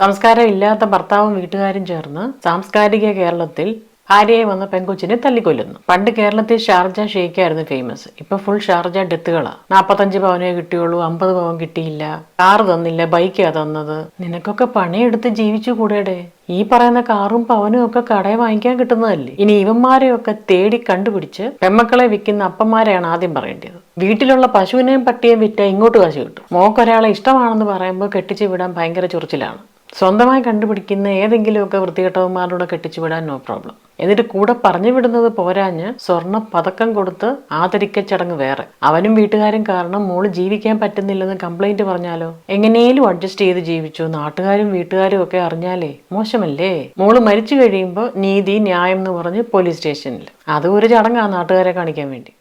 സംസ്കാരം ഇല്ലാത്ത ഭർത്താവും വീട്ടുകാരും ചേർന്ന് സാംസ്കാരിക കേരളത്തിൽ ഭാര്യയെ വന്ന പെൺകൊച്ചിനെ തല്ലിക്കൊല്ലുന്നു. പണ്ട് കേരളത്തിൽ ഷാർജ ഷെയ്ക്കായിരുന്നു ഫേമസ് ഇപ്പൊ ഫുൾ ഷാർജ ഡെത്തുകളാണ് നാപ്പത്തഞ്ച് പവനേ കിട്ടിയുള്ളൂ അമ്പത് പവൻ കിട്ടിയില്ല. കാർ തന്നില്ല ബൈക്കാ തന്നത്. നിനക്കൊക്കെ പണിയെടുത്ത് ജീവിച്ചു കൂടെയുടെ ഈ പറയുന്ന കാറും പവനും ഒക്കെ കടയിൽ വാങ്ങിക്കാൻ കിട്ടുന്നതല്ലേ? ഇനി ഇവന്മാരെയൊക്കെ തേടി കണ്ടുപിടിച്ച് പെമ്മക്കളെ വിൽക്കുന്ന അപ്പന്മാരെയാണ് ആദ്യം പറയേണ്ടത്. വീട്ടിലുള്ള പശുവിനെയും പട്ടിയെയും വിറ്റാൽ ഇങ്ങോട്ട് കാശ് കിട്ടും. മോക്കൊരാളെ ഇഷ്ടമാണെന്ന് പറയുമ്പോൾ കെട്ടിച്ചു വിടാൻ ഭയങ്കര ചൊറിച്ചിലാണ്. സ്വന്തമായി കണ്ടുപിടിക്കുന്ന ഏതെങ്കിലുമൊക്കെ വൃത്തികെട്ടവന്മാരോട് കെട്ടിച്ചു വിടാൻ നോ പ്രോബ്ലം എന്നിട്ട് കൂടെ പറഞ്ഞു വിടുന്നത് പോരാഞ്ഞ് സ്വർണ പതക്കം കൊടുത്ത് ആദരിക്ക ചടങ്ങ് വേറെ. അവനും വീട്ടുകാരും കാരണം മോൾ ജീവിക്കാൻ പറ്റുന്നില്ലെന്ന് കംപ്ലൈന്റ് പറഞ്ഞാലോ? എങ്ങനെയും അഡ്ജസ്റ്റ് ചെയ്ത് ജീവിച്ചു. നാട്ടുകാരും വീട്ടുകാരും ഒക്കെ അറിഞ്ഞാലേ മോശമല്ലേ? മോൾ മരിച്ചു കഴിയുമ്പോൾ നീതി ന്യായം എന്ന് പറഞ്ഞ് പോലീസ് സ്റ്റേഷനിൽ അതും ഒരു ചടങ്ങാണ് നാട്ടുകാരെ കാണിക്കാൻ വേണ്ടി.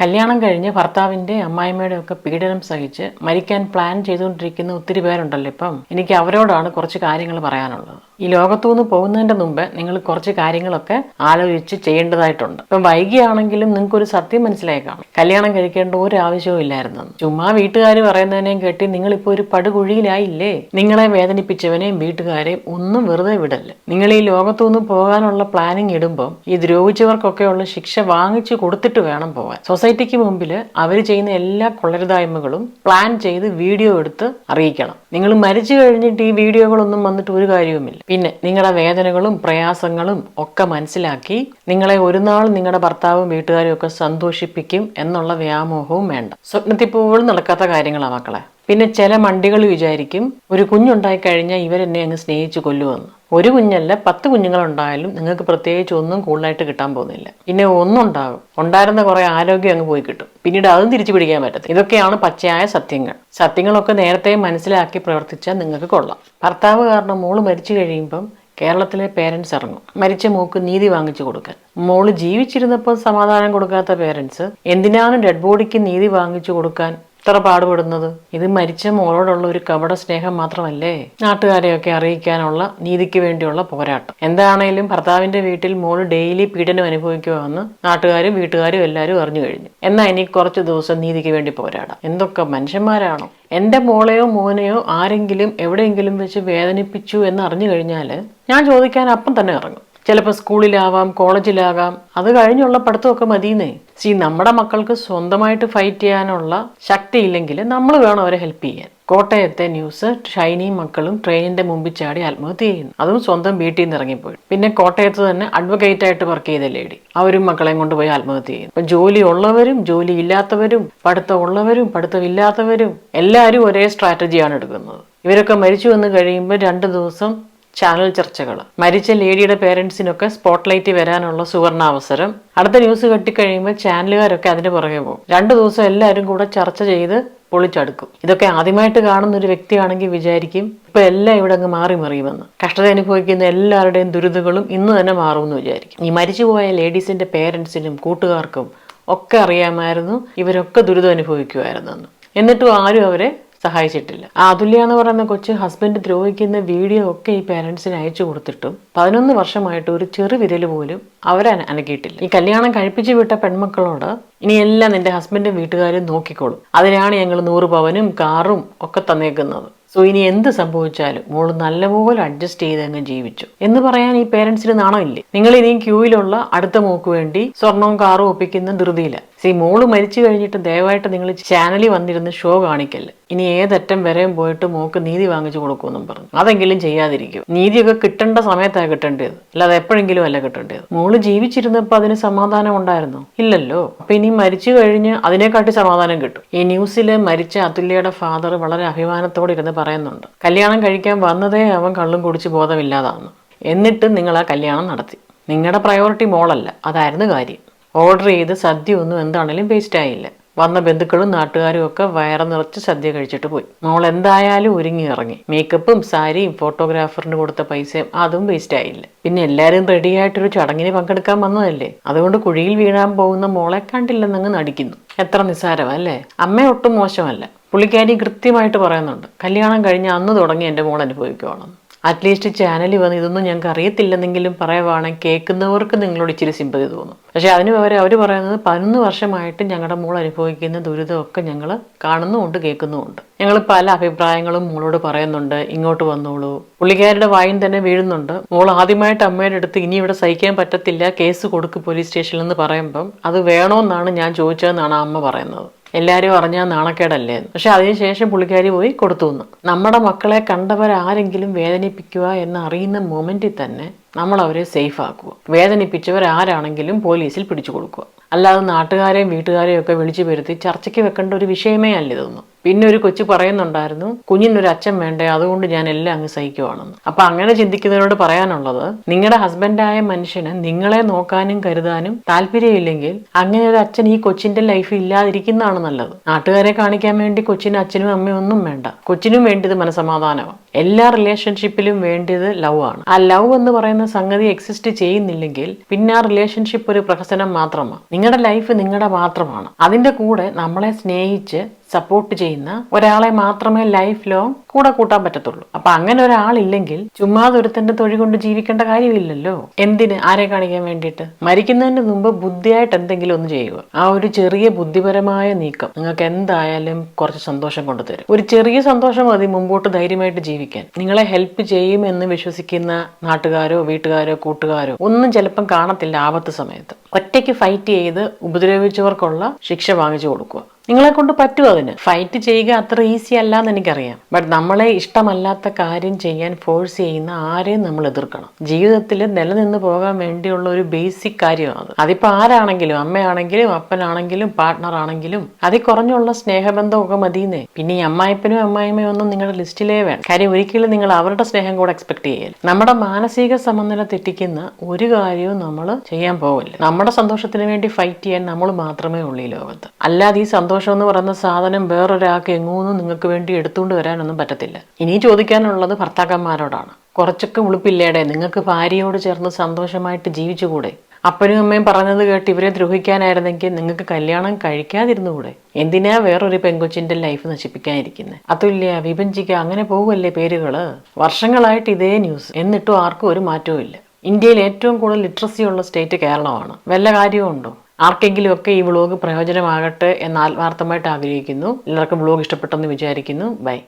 കല്യാണം കഴിഞ്ഞ് ഭർത്താവിന്റെ അമ്മായിമ്മയുടെ ഒക്കെ പീഡനം സഹിച്ച് മരിക്കാൻ പ്ലാൻ ചെയ്തുകൊണ്ടിരിക്കുന്ന ഒത്തിരി പേരുണ്ടല്ലോ ഇപ്പം. എനിക്ക് അവരോടാണ് കുറച്ച് കാര്യങ്ങൾ പറയാനുള്ളത്. ഈ ലോകത്തു നിന്ന് പോകുന്നതിന്റെ മുമ്പ് നിങ്ങൾ കുറച്ച് കാര്യങ്ങളൊക്കെ ആലോചിച്ച് ചെയ്യേണ്ടതായിട്ടുണ്ട്. ഇപ്പം വൈകിയാണെങ്കിലും നിങ്ങൾക്ക് ഒരു സത്യം മനസ്സിലായി കാണും. കല്യാണം കഴിക്കേണ്ട ഒരു ആവശ്യവും ഇല്ലായിരുന്നു. ചുമ്മാ വീട്ടുകാർ പറയുന്നതിനെയും കേട്ടി നിങ്ങളിപ്പോൾ ഒരു പടുകുഴിയിലായില്ലേ? നിങ്ങളെ വേദനിപ്പിച്ചവനെയും വീട്ടുകാരെയും ഒന്നും വെറുതെ വിടല്ല? നിങ്ങൾ ഈ ലോകത്തു നിന്ന് പോകാനുള്ള പ്ലാനിങ് ഇടുമ്പോൾ ഈ ദ്രോഹിച്ചവർക്കൊക്കെയുള്ള ശിക്ഷ വാങ്ങിച്ചു കൊടുത്തിട്ട് വേണം പോകാൻ സൊസൈറ്റിക്ക് മുമ്പിൽ അവർ ചെയ്യുന്ന എല്ലാ കൊള്ളരുതായ്മകളും പ്ലാൻ ചെയ്ത് വീഡിയോ എടുത്ത് അറിയിക്കണം. നിങ്ങൾ മരിച്ചു കഴിഞ്ഞിട്ട് ഈ വീഡിയോകളൊന്നും വന്നിട്ട് ഒരു കാര്യവുമില്ല. പിന്നെ നിങ്ങളുടെ വേദനകളും പ്രയാസങ്ങളും ഒക്കെ മനസ്സിലാക്കി നിങ്ങളെ ഒരു നാൾ നിങ്ങളുടെ ഭർത്താവും വീട്ടുകാരും ഒക്കെ സന്തോഷിപ്പിക്കും എന്നുള്ള വ്യാമോഹവും വേണ്ട. സ്വപ്നത്തിൽ പോലും നടക്കാത്ത കാര്യങ്ങളാണ് മക്കളെ. പിന്നെ ചില മണ്ടികൾ വിചാരിക്കും ഒരു കുഞ്ഞുണ്ടായി കഴിഞ്ഞാൽ ഇവരെന്നെ അങ്ങ് സ്നേഹിച്ച് കൊല്ലുമെന്ന് ഒരു കുഞ്ഞല്ല പത്ത് കുഞ്ഞുങ്ങളുണ്ടായാലും നിങ്ങൾക്ക് പ്രത്യേകിച്ച് ഒന്നും കൂടുതലായിട്ട് കിട്ടാൻ പോകുന്നില്ല. പിന്നെ ഒന്നുണ്ടാകും. ഉണ്ടായിരുന്ന കുറെ ആരോഗ്യം അങ്ങ് പോയി കിട്ടും. പിന്നീട് അതും തിരിച്ചു പിടിക്കാൻ പറ്റത്തില്ല. ഇതൊക്കെയാണ് പച്ചയായ സത്യങ്ങൾ. സത്യങ്ങളൊക്കെ നേരത്തെ മനസ്സിലാക്കി പ്രവർത്തിച്ചാൽ നിങ്ങൾക്ക് കൊള്ളാം. ഭർത്താവ് കാരണം മോൾ മരിച്ചു കഴിയുമ്പം കേരളത്തിലെ പേരൻസ് ഇറങ്ങും. മരിച്ച മൂക്ക് നീതി വാങ്ങിച്ചു കൊടുക്കാൻ. മോൾ ജീവിച്ചിരുന്നപ്പോൾ സമാധാനം കൊടുക്കാത്ത പേരൻസ് എന്തിനാണ് ഡെഡ് ബോഡിക്ക് നീതി വാങ്ങിച്ചു കൊടുക്കാൻ ഇത്ര പാടുപെടുന്നത്? ഇത് മരിച്ച മോളോടുള്ള ഒരു കപട സ്നേഹം മാത്രമല്ലേ? നാട്ടുകാരെയൊക്കെ അറിയിക്കാനുള്ള നീതിക്ക് വേണ്ടിയുള്ള പോരാട്ടം. എന്താണേലും ഭർത്താവിന്റെ വീട്ടിൽ മോൾ ഡെയിലി പീഡനം അനുഭവിക്കുവാന്ന് നാട്ടുകാരും വീട്ടുകാരും എല്ലാവരും അറിഞ്ഞു കഴിഞ്ഞു. എന്നാ ഇനി കുറച്ച് ദിവസം നീതിക്ക് വേണ്ടി പോരാടാം. എന്തൊക്കെ മനുഷ്യന്മാരാണോ? എന്റെ മോളെയോ മോനെയോ ആരെങ്കിലും എവിടെയെങ്കിലും വെച്ച് വേദനിപ്പിച്ചു എന്ന് അറിഞ്ഞു കഴിഞ്ഞാൽ ഞാൻ ചോദിക്കാൻ അപ്പം തന്നെ ഇറങ്ങും. ചിലപ്പോൾ സ്കൂളിലാവാം കോളേജിലാകാം. അത് കഴിഞ്ഞുള്ള പഠിത്തമൊക്കെ മതിയെന്നേ. സി നമ്മുടെ മക്കൾക്ക് സ്വന്തമായിട്ട് ഫൈറ്റ് ചെയ്യാനുള്ള ശക്തി ഇല്ലെങ്കിൽ നമ്മൾ വേണം അവരെ ഹെൽപ്പ് ചെയ്യാൻ. കോട്ടയത്തെ ന്യൂസ് ഷൈനി മക്കളും ട്രെയിനിന്റെ മുമ്പിൽ ചാടി ആത്മഹത്യ ചെയ്യുന്നു. അതും സ്വന്തം വീട്ടിൽ നിന്ന് ഇറങ്ങിപ്പോയി. പിന്നെ കോട്ടയത്ത് തന്നെ അഡ്വക്കേറ്റ് ആയിട്ട് വർക്ക് ചെയ്ത ലേഡി അവരും മക്കളെയും കൊണ്ടുപോയി ആത്മഹത്യ ചെയ്യുന്നു. ഇപ്പം ജോലി ഉള്ളവരും ജോലി ഇല്ലാത്തവരും പഠിത്തം ഉള്ളവരും പഠിത്തമില്ലാത്തവരും എല്ലാവരും ഒരേ സ്ട്രാറ്റജിയാണ് എടുക്കുന്നത്. ഇവരൊക്കെ മരിച്ചു വന്ന് കഴിയുമ്പോൾ രണ്ട് ദിവസം ചാനൽ ചർച്ചകൾ. മരിച്ച ലേഡിയുടെ പേരൻസിനൊക്കെ സ്പോട്ട്ലൈറ്റ് വരാനുള്ള സുവർണാവസരം. അടുത്ത ന്യൂസ് കെട്ടിക്കഴിയുമ്പോൾ ചാനലുകാരൊക്കെ അതിന് പുറകെ പോകും. രണ്ടു ദിവസം എല്ലാവരും കൂടെ ചർച്ച ചെയ്ത് പൊളിച്ചടുക്കും. ഇതൊക്കെ ആദ്യമായിട്ട് കാണുന്ന ഒരു വ്യക്തിയാണെങ്കിൽ വിചാരിക്കും ഇപ്പൊ എല്ലാം ഇവിടെ അങ്ങ് മാറി മറിയുമെന്ന് കഷ്ടത അനുഭവിക്കുന്ന എല്ലാവരുടെയും ദുരിതങ്ങളും ഇന്ന് തന്നെ മാറുമെന്ന് വിചാരിക്കും. ഈ മരിച്ചുപോയ ലേഡീസിന്റെ പേരൻസിനും കൂട്ടുകാർക്കും ഒക്കെ അറിയാമായിരുന്നു ഇവരൊക്കെ ദുരിതം അനുഭവിക്കുമായിരുന്നെന്ന്. എന്നിട്ടും ആരും അവരെ സഹായിച്ചിട്ടില്ല. അതുല്യ എന്ന് പറയുന്ന കൊച്ച് ഹസ്ബൻഡ് ദ്രോഹിക്കുന്ന വീഡിയോ ഒക്കെ ഈ പേരൻസിന് അയച്ചു കൊടുത്തിട്ടും പതിനൊന്ന് വർഷമായിട്ട് ഒരു ചെറു വിരൽ പോലും അവരെ അനക്കിയിട്ടില്ല. ഈ കല്യാണം കഴിപ്പിച്ചു വിട്ട പെൺമക്കളോട് ഇനി എല്ലാം നിന്റെ ഹസ്ബൻഡും വീട്ടുകാരും നോക്കിക്കോളും. അതിനാണ് ഞങ്ങൾ നൂറ് പവനും കാറും ഒക്കെ തന്നേക്കുന്നത്. സോ ഇനി എന്ത് സംഭവിച്ചാലും മോൾ നല്ലപോലെ അഡ്ജസ്റ്റ് ചെയ്ത് അങ്ങ് ജീവിച്ചു. എന്ന് പറയാൻ ഈ പേരൻസിന് നാണമില്ലേ? നിങ്ങൾ ഇനിയും ക്യൂവിലുള്ള അടുത്ത മോക്ക് വേണ്ടി സ്വർണവും കാറും ഒപ്പിക്കുന്ന ധൃതിയില്ല സി മോൾ മരിച്ചു കഴിഞ്ഞിട്ട് ദയവായിട്ട് നിങ്ങൾ ചാനലിൽ വന്നിരുന്ന് ഷോ കാണിക്കല്ല ഇനി ഏതറ്റം വരെയും പോയിട്ട് മോക്ക് നീതി വാങ്ങിച്ചു കൊടുക്കുമെന്നും പറഞ്ഞു. അതെങ്കിലും ചെയ്യാതിരിക്കും. നീതിയൊക്കെ കിട്ടേണ്ട സമയത്താണ് കിട്ടേണ്ടത്. അല്ലാതെ എപ്പോഴെങ്കിലും അല്ല കിട്ടേണ്ടത്. മോൾ ജീവിച്ചിരുന്നപ്പോൾ അതിന് സമാധാനം ഉണ്ടായിരുന്നോ? ഇല്ലല്ലോ. അപ്പൊ ഇനി മരിച്ചു കഴിഞ്ഞ് അതിനെക്കാട്ടി സമാധാനം കിട്ടും. ഈ ന്യൂസിൽ മരിച്ച അതുല്യയുടെ ഫാദർ വളരെ അഭിമാനത്തോടെ ഇരുന്ന് പറയുന്നുണ്ട്. കല്യാണം കഴിക്കാൻ വന്നതേ അവൻ കള്ളും കുടിച്ച് ബോധമില്ലാതാന്ന് എന്നിട്ട് നിങ്ങൾ ആ കല്യാണം നടത്തി. നിങ്ങളുടെ പ്രയോറിറ്റി മോളല്ല. അതായിരുന്നു കാര്യം. ഓർഡർ ചെയ്ത് സദ്യ ഒന്നും എന്താണേലും വേസ്റ്റ് ആയില്ല. വന്ന ബന്ധുക്കളും നാട്ടുകാരും ഒക്കെ വയറ് നിറച്ച് സദ്യ കഴിച്ചിട്ട് പോയി. മോൾ എന്തായാലും ഒരുങ്ങി ഇറങ്ങി. മേക്കപ്പും സാരിയും ഫോട്ടോഗ്രാഫറിന് കൊടുത്ത പൈസയും അതും വേസ്റ്റ് ആയില്ല. പിന്നെ എല്ലാവരും റെഡിയായിട്ടൊരു ചടങ്ങിന് പങ്കെടുക്കാൻ വന്നതല്ലേ? അതുകൊണ്ട് കുഴിയിൽ വീഴാൻ പോകുന്ന മോളെ കണ്ടില്ലെന്നങ്ങ് നടിക്കുന്നു. എത്ര നിസ്സാരമാ അല്ലേ? അമ്മ ഒട്ടും മോശമല്ല. പുള്ളിക്കാരി കൃത്യമായിട്ട് പറയുന്നുണ്ട്. കല്യാണം കഴിഞ്ഞ് അന്ന് തുടങ്ങി എന്റെ മോൾ അനുഭവിക്കുവാണെന്ന്. അറ്റ്ലീസ്റ്റ് ചാനലിൽ വന്ന് ഇതൊന്നും ഞങ്ങൾക്ക് അറിയത്തില്ലെന്നെങ്കിലും പറയുവാണെങ്കിൽ കേൾക്കുന്നവർക്ക് നിങ്ങളോട് ഇച്ചിരി സിമ്പതി തോന്നും. പക്ഷേ അതിന് പകരം അവർ പറയുന്നത് പതിനൊന്ന് വർഷമായിട്ട് ഞങ്ങളുടെ മോൾ അനുഭവിക്കുന്ന ദുരിതമൊക്കെ ഞങ്ങൾ കാണുന്നുമുണ്ട് കേൾക്കുന്നുമുണ്ട്. ഞങ്ങൾ പല അഭിപ്രായങ്ങളും മോളോട് പറയുന്നുണ്ട് ഇങ്ങോട്ട് വന്നോളൂ. പുള്ളിക്കാരുടെ വായും തന്നെ വീഴുന്നുണ്ട്. മോൾ ആദ്യമായിട്ട് അമ്മയുടെ അടുത്ത് ഇനി ഇവിടെ സഹിക്കാൻ പറ്റത്തില്ല കേസ് കൊടുക്ക് പോലീസ് സ്റ്റേഷനിൽ എന്ന് പറയുമ്പം അത് വേണോന്നാണ് ഞാൻ ചോദിച്ചതെന്നാണ് അമ്മ പറയുന്നത്. എല്ലാവരും അറിഞ്ഞാൽ നാണക്കേടല്ലേ. പക്ഷെ അതിനുശേഷം പുള്ളിക്കാരി പോയി കൊടുത്തു എന്ന്. നമ്മുടെ മക്കളെ കണ്ടവരാരെങ്കിലും വേദനിപ്പിക്കുക എന്ന് അറിയുന്ന മൊമെന്റിൽ തന്നെ നമ്മൾ അവരെ സേഫ് ആക്കുക. വേദനിപ്പിച്ചവർ ആരാണെങ്കിലും പോലീസിൽ പിടിച്ചു കൊടുക്കുക. അല്ലാതെ നാട്ടുകാരെയും വീട്ടുകാരെയും ഒക്കെ വിളിച്ചു വരുത്തി ചർച്ചയ്ക്ക് വെക്കേണ്ട ഒരു വിഷയമേ അല്ല ഇതൊന്നും. പിന്നെ ഒരു കൊച്ചു പറയുന്നുണ്ടായിരുന്നു കുഞ്ഞിനൊരു അച്ഛൻ വേണ്ടേ അതുകൊണ്ട് ഞാൻ എല്ലാം അങ്ങ് സഹിക്കുവാണെന്ന്. അപ്പൊ അങ്ങനെ ചിന്തിക്കുന്നതിനോട് പറയാനുള്ളത് നിങ്ങളുടെ ഹസ്ബൻഡായ മനുഷ്യന് നിങ്ങളെ നോക്കാനും കരുതാനും താല്പര്യമില്ലെങ്കിൽ അങ്ങനെ ഒരു അച്ഛൻ ഈ കൊച്ചിന്റെ ലൈഫിൽ ഇല്ലാതിരിക്കുന്നതാണ് നല്ലത്. നാട്ടുകാരെ കാണിക്കാൻ വേണ്ടി കൊച്ചിന് അച്ഛനും അമ്മയും ഒന്നും വേണ്ട. കൊച്ചിനും വേണ്ടിയത് മനസമാധാനമാണ്. എല്ലാ റിലേഷൻഷിപ്പിലും വേണ്ടിയത് ലവ് ആണ്. ആ ലവ് എന്ന് പറയുന്ന സംഗതി എക്സിസ്റ്റ് ചെയ്യുന്നില്ലെങ്കിൽ പിന്നെ ആ റിലേഷൻഷിപ്പ് ഒരു പ്രഹസനം മാത്രമാണ്. നിങ്ങളുടെ ലൈഫ് നിങ്ങളുടെ മാത്രമാണ്. അതിന്റെ കൂടെ നമ്മളെ സ്നേഹിച്ച് സപ്പോർട്ട് ചെയ്യുന്ന ഒരാളെ മാത്രമേ ലൈഫ് ലോങ് കൂടെ കൂട്ടാൻ പറ്റത്തുള്ളൂ. അപ്പൊ അങ്ങനെ ഒരാളില്ലെങ്കിൽ ചുമ്മാതെ ഒരുത്തന്റെ തൊഴി കൊണ്ട് ജീവിക്കേണ്ട കാര്യമില്ലല്ലോ. എന്തിന്? ആരെ കാണിക്കാൻ വേണ്ടിയിട്ട്? മരിക്കുന്നതിന് മുമ്പ് ബുദ്ധിയായിട്ട് എന്തെങ്കിലും ഒന്ന് ചെയ്യുക. ആ ഒരു ചെറിയ ബുദ്ധിപരമായ നീക്കം നിങ്ങൾക്ക് എന്തായാലും കുറച്ച് സന്തോഷം കൊണ്ടുതരും ഒരു ചെറിയ സന്തോഷം മതി മുമ്പോട്ട് ധൈര്യമായിട്ട് ജീവിക്കാൻ. നിങ്ങളെ ഹെൽപ്പ് ചെയ്യുമെന്ന് വിശ്വസിക്കുന്ന നാട്ടുകാരോ വീട്ടുകാരോ കൂട്ടുകാരോ ഒന്നും ചിലപ്പം കാണത്തില്ല ആപത്ത് സമയത്ത്. ഒറ്റയ്ക്ക് ഫൈറ്റ് ചെയ്ത് ഉപദ്രവിച്ചവർക്കുള്ള ശിക്ഷ വാങ്ങിച്ചു കൊടുക്കുക. നിങ്ങളെ കൊണ്ട് പറ്റും അതിന്. ഫൈറ്റ് ചെയ്യുക അത്ര ഈസി അല്ല എന്ന് എനിക്കറിയാം. ബട്ട് നമ്മളെ ഇഷ്ടമല്ലാത്ത കാര്യം ചെയ്യാൻ ഫോഴ്സ് ചെയ്യുന്ന ആരെയും നമ്മൾ എതിർക്കണം. ജീവിതത്തിൽ നിലനിന്ന് പോകാൻ വേണ്ടിയുള്ള ഒരു ബേസിക് കാര്യമാണ്. അത് അതിപ്പോൾ ആരാണെങ്കിലും അമ്മയാണെങ്കിലും അപ്പനാണെങ്കിലും പാർട്ട്ണർ ആണെങ്കിലും അതിൽ കുറഞ്ഞുള്ള സ്നേഹബന്ധമൊക്കെ മതിയെന്നേ. പിന്നെ ഈ അമ്മായിപ്പനും അമ്മായിമ്മയും ഒന്നും നിങ്ങളുടെ ലിസ്റ്റിലേ വേണം കാര്യം ഒരിക്കലും നിങ്ങൾ അവരുടെ സ്നേഹം കൂടെ എക്സ്പെക്ട് ചെയ്യരുത്. നമ്മുടെ മാനസിക സമനില തെറ്റിക്കുന്ന ഒരു കാര്യവും നമ്മൾ ചെയ്യാൻ പോകില്ല നമ്മുടെ സന്തോഷത്തിന് വേണ്ടി ഫൈറ്റ് ചെയ്യാൻ നമ്മൾ മാത്രമേ ഉള്ളൂ ഈ ലോകത്ത്. അല്ലാതെ ഈ സന്തോഷം എന്ന് പറയുന്ന സാധനം വേറൊരാൾക്ക് എങ്ങൂന്നും നിങ്ങൾക്ക് വേണ്ടി എടുത്തുകൊണ്ട് വരാനൊന്നും പറ്റത്തില്ല. ഇനി ചോദിക്കാനുള്ളത് ഭർത്താക്കന്മാരോടാണ്. കുറച്ചൊക്കെ ഉളുപ്പില്ലേടെ? നിങ്ങൾക്ക് ഭാര്യയോട് ചേർന്ന് സന്തോഷമായിട്ട് ജീവിച്ചുകൂടെ? അപ്പനും അമ്മയും പറഞ്ഞത് കേട്ട് ഇവരെ ദ്രോഹിക്കാനായിരുന്നെങ്കിൽ നിങ്ങൾക്ക് കല്യാണം കഴിക്കാതിരുന്നുകൂടെ? എന്തിനാ വേറൊരു പെങ്കൊച്ചിന്റെ ലൈഫ് നശിപ്പിക്കാനിരിക്കുന്നത് അതുല്യ വിഭജിക്കുക അങ്ങനെ പോകുമല്ലേ പേരുകൾ? വർഷങ്ങളായിട്ട് ഇതേ ന്യൂസ്. എന്നിട്ടും ആർക്കും ഒരു മാറ്റവും ഇല്ല ഇന്ത്യയിൽ ഏറ്റവും കൂടുതൽ ലിറ്ററസി ഉള്ള സ്റ്റേറ്റ് കേരളമാണ്. വല്ല കാര്യമുണ്ടോ ആർക്കെങ്കിലും ഒക്കെ ഈ വ്ളോഗ് പ്രയോജനമാകട്ടെ എന്ന് ആത്മാർത്ഥമായിട്ട് ആഗ്രഹിക്കുന്നു. എല്ലാവർക്കും വ്ളോഗ് ഇഷ്ടപ്പെട്ടെന്ന് വിചാരിക്കുന്നു. ബൈ.